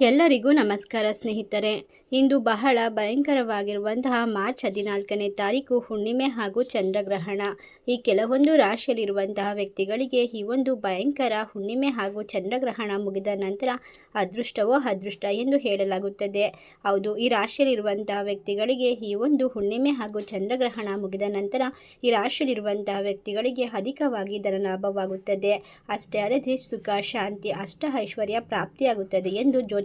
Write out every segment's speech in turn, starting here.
ಎಲ್ಲರಿಗೂ ನಮಸ್ಕಾರ ಸ್ನೇಹಿತರೆ. ಇಂದು ಬಹಳ ಭಯಂಕರವಾಗಿರುವಂತಹ ಮಾರ್ಚ್ ಹದಿನಾಲ್ಕನೇ ತಾರೀಕು ಹುಣ್ಣಿಮೆ ಹಾಗೂ ಚಂದ್ರಗ್ರಹಣ. ಈ ಕೆಲವೊಂದು ರಾಶಿಯಲ್ಲಿರುವಂತಹ ವ್ಯಕ್ತಿಗಳಿಗೆ ಈ ಒಂದು ಭಯಂಕರ ಹುಣ್ಣಿಮೆ ಹಾಗೂ ಚಂದ್ರಗ್ರಹಣ ಮುಗಿದ ನಂತರ ಅದೃಷ್ಟವೋ ಅದೃಷ್ಟ ಎಂದು ಹೇಳಲಾಗುತ್ತದೆ. ಹೌದು, ಈ ರಾಶಿಯಲ್ಲಿರುವಂತಹ ವ್ಯಕ್ತಿಗಳಿಗೆ ಈ ಒಂದು ಹುಣ್ಣಿಮೆ ಹಾಗೂ ಚಂದ್ರಗ್ರಹಣ ಮುಗಿದ ನಂತರ ಈ ರಾಶಿಯಲ್ಲಿರುವಂತಹ ವ್ಯಕ್ತಿಗಳಿಗೆ ಅಧಿಕವಾಗಿ ಧನಲಾಭವಾಗುತ್ತದೆ. ಅಷ್ಟೇ ಅಲ್ಲದೆ ಸುಖ, ಶಾಂತಿ, ಅಷ್ಟ ಐಶ್ವರ್ಯ ಪ್ರಾಪ್ತಿಯಾಗುತ್ತದೆ ಎಂದು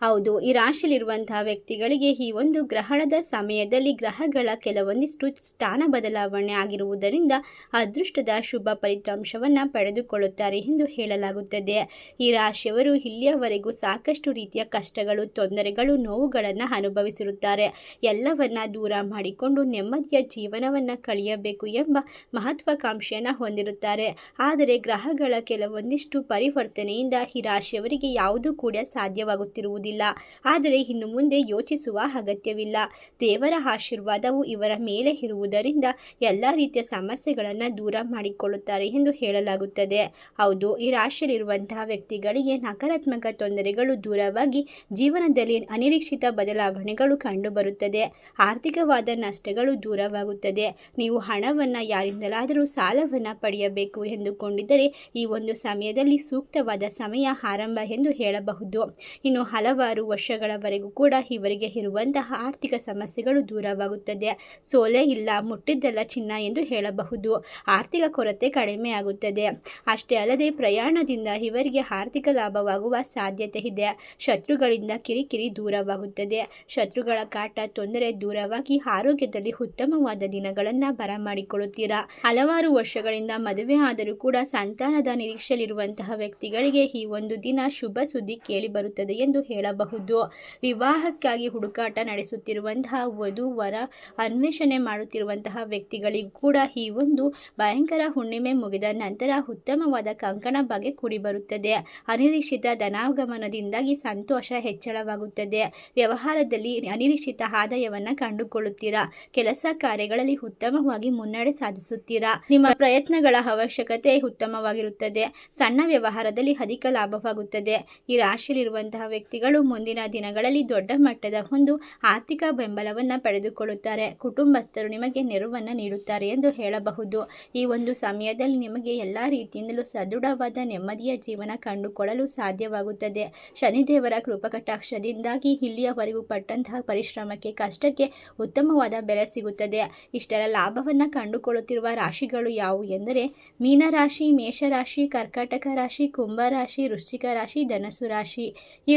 ಹೌದು, ಈ ರಾಶಿಯಲ್ಲಿರುವಂತಹ ವ್ಯಕ್ತಿಗಳಿಗೆ ಈ ಒಂದು ಗ್ರಹಣದ ಸಮಯದಲ್ಲಿ ಗ್ರಹಗಳ ಕೆಲವೊಂದಿಷ್ಟು ಸ್ಥಾನ ಬದಲಾವಣೆ ಆಗಿರುವುದರಿಂದ ಅದೃಷ್ಟದ ಶುಭ ಫಲಿತಾಂಶವನ್ನು ಪಡೆದುಕೊಳ್ಳುತ್ತಾರೆ ಎಂದು ಹೇಳಲಾಗುತ್ತದೆ. ಈ ರಾಶಿಯವರು ಇಲ್ಲಿಯವರೆಗೂ ಸಾಕಷ್ಟು ರೀತಿಯ ಕಷ್ಟಗಳು, ತೊಂದರೆಗಳು, ನೋವುಗಳನ್ನು ಅನುಭವಿಸಿರುತ್ತಾರೆ. ಎಲ್ಲವನ್ನ ದೂರ ಮಾಡಿಕೊಂಡು ನೆಮ್ಮದಿಯ ಜೀವನವನ್ನು ಕಳೆಯಬೇಕು ಎಂಬ ಮಹತ್ವಾಕಾಂಕ್ಷೆಯನ್ನು ಹೊಂದಿರುತ್ತಾರೆ. ಆದರೆ ಗ್ರಹಗಳ ಕೆಲವೊಂದಿಷ್ಟು ಪರಿವರ್ತನೆಯಿಂದ ಈ ರಾಶಿಯವರಿಗೆ ಯಾವುದೂ ಕೂಡ ಸಾಧ್ಯವಾಗುತ್ತಿರುವುದಿಲ್ಲ. ಆದರೆ ಇನ್ನು ಮುಂದೆ ಯೋಚಿಸುವ ಅಗತ್ಯವಿಲ್ಲ. ದೇವರ ಆಶೀರ್ವಾದವು ಇವರ ಮೇಲೆ ಇರುವುದರಿಂದ ಎಲ್ಲ ರೀತಿಯ ಸಮಸ್ಯೆಗಳನ್ನು ದೂರ ಮಾಡಿಕೊಳ್ಳುತ್ತಾರೆ ಎಂದು ಹೇಳಲಾಗುತ್ತದೆ. ಹೌದು, ಈ ರಾಶಿಯಲ್ಲಿರುವಂತಹ ವ್ಯಕ್ತಿಗಳಿಗೆ ನಕಾರಾತ್ಮಕ ತೊಂದರೆಗಳು ದೂರವಾಗಿ ಜೀವನದಲ್ಲಿ ಅನಿರೀಕ್ಷಿತ ಬದಲಾವಣೆಗಳು ಕಂಡುಬರುತ್ತದೆ. ಆರ್ಥಿಕವಾದ ನಷ್ಟಗಳು ದೂರವಾಗುತ್ತದೆ. ನೀವು ಹಣವನ್ನು ಯಾರಿಂದಲಾದರೂ ಸಾಲವನ್ನು ಪಡೆಯಬೇಕು ಎಂದುಕೊಂಡಿದ್ದರೆ ಈ ಒಂದು ಸಮಯದಲ್ಲಿ ಸೂಕ್ತವಾದ ಸಮಯ ಆರಂಭ ಎಂದು ಹೇಳಬಹುದು. ಇನ್ನು ಹಲವಾರು ವರ್ಷಗಳವರೆಗೂ ಕೂಡ ಇವರಿಗೆ ಇರುವಂತಹ ಆರ್ಥಿಕ ಸಮಸ್ಯೆಗಳು ದೂರವಾಗುತ್ತದೆ. ಸೋಲೆ ಇಲ್ಲ, ಮುಟ್ಟಿದ್ದಲ್ಲ ಚಿನ್ನ ಎಂದು ಹೇಳಬಹುದು. ಆರ್ಥಿಕ ಕೊರತೆ ಕಡಿಮೆ ಆಗುತ್ತದೆ. ಅಷ್ಟೇ ಅಲ್ಲದೆ ಪ್ರಯಾಣದಿಂದ ಇವರಿಗೆ ಆರ್ಥಿಕ ಲಾಭವಾಗುವ ಸಾಧ್ಯತೆ ಇದೆ. ಶತ್ರುಗಳಿಂದ ಕಿರಿಕಿರಿ ದೂರವಾಗುತ್ತದೆ. ಶತ್ರುಗಳ ಕಾಟ ತೊಂದರೆ ದೂರವಾಗಿ ಆರೋಗ್ಯದಲ್ಲಿ ಉತ್ತಮವಾದ ದಿನಗಳನ್ನು ಬರಮಾಡಿಕೊಳ್ಳುತ್ತೀರಾ? ಹಲವಾರು ವರ್ಷಗಳಿಂದ ಮದುವೆ ಆದರೂ ಕೂಡ ಸಂತಾನದ ನಿರೀಕ್ಷೆಯಲ್ಲಿರುವಂತಹ ವ್ಯಕ್ತಿಗಳಿಗೆ ಈ ಒಂದು ದಿನ ಶುಭ ಸುದ್ದಿ ಕೇಳಿ ಬರುತ್ತದೆ ಎಂದು ಹೇಳಬಹುದು. ವಿವಾಹಕ್ಕಾಗಿ ಹುಡುಕಾಟ ನಡೆಸುತ್ತಿರುವಂತಹ ವಧು ವರ ಅನ್ವೇಷಣೆ ಮಾಡುತ್ತಿರುವಂತಹ ವ್ಯಕ್ತಿಗಳಿಗೂ ಕೂಡ ಈ ಒಂದು ಭಯಂಕರ ಹುಣ್ಣಿಮೆ ಮುಗಿದ ನಂತರ ಉತ್ತಮವಾದ ಕಂಕಣ ಬಗೆ ಕೂಡಿಬರುತ್ತದೆ. ಅನಿರೀಕ್ಷಿತ ಧನಾಗಮನದಿಂದಾಗಿ ಸಂತೋಷ ಹೆಚ್ಚಳವಾಗುತ್ತದೆ. ವ್ಯವಹಾರದಲ್ಲಿ ಅನಿರೀಕ್ಷಿತ ಆದಾಯವನ್ನು ಕಂಡುಕೊಳ್ಳುತ್ತೀರಾ? ಕೆಲಸ ಕಾರ್ಯಗಳಲ್ಲಿ ಉತ್ತಮವಾಗಿ ಮುನ್ನಡೆ ಸಾಧಿಸುತ್ತೀರಾ? ನಿಮ್ಮ ಪ್ರಯತ್ನಗಳ ಅವಶ್ಯಕತೆ ಉತ್ತಮವಾಗಿರುತ್ತದೆ. ಸಣ್ಣ ವ್ಯವಹಾರದಲ್ಲಿ ಅಧಿಕ ಲಾಭವಾಗುತ್ತದೆ. ಈ ರಾಶಿಯಲ್ಲಿರುವಂತಹ ವ್ಯಕ್ತಿಗಳು ಮುಂದಿನ ದಿನಗಳಲ್ಲಿ ದೊಡ್ಡ ಮಟ್ಟದ ಒಂದು ಆರ್ಥಿಕ ಬೆಂಬಲವನ್ನು ಪಡೆದುಕೊಳ್ಳುತ್ತಾರೆ. ಕುಟುಂಬಸ್ಥರು ನಿಮಗೆ ನೆರವನ್ನು ನೀಡುತ್ತಾರೆ ಎಂದು ಹೇಳಬಹುದು. ಈ ಒಂದು ಸಮಯದಲ್ಲಿ ನಿಮಗೆ ಎಲ್ಲ ರೀತಿಯಿಂದಲೂ ಸದೃಢವಾದ ನೆಮ್ಮದಿಯ ಜೀವನ ಕಂಡುಕೊಳ್ಳಲು ಸಾಧ್ಯವಾಗುತ್ತದೆ. ಶನಿದೇವರ ಕೃಪಕಟಾಕ್ಷದಿಂದಾಗಿ ಇಲ್ಲಿಯವರೆಗೂ ಪಟ್ಟಂತಹ ಪರಿಶ್ರಮಕ್ಕೆ, ಕಷ್ಟಕ್ಕೆ ಉತ್ತಮವಾದ ಬೆಲೆ ಸಿಗುತ್ತದೆ. ಇಷ್ಟೆಲ್ಲ ಲಾಭವನ್ನು ಕಂಡುಕೊಳ್ಳುತ್ತಿರುವ ರಾಶಿಗಳು ಯಾವುವು ಎಂದರೆ, ಮೀನರಾಶಿ, ಮೇಷರಾಶಿ, ಕರ್ಕಾಟಕ ರಾಶಿ ಕುಂಭ ರಾಶಿ ವೃಶ್ಚಿಕ ರಾಶಿ ಧನಸು ರಾಶಿ. ಈ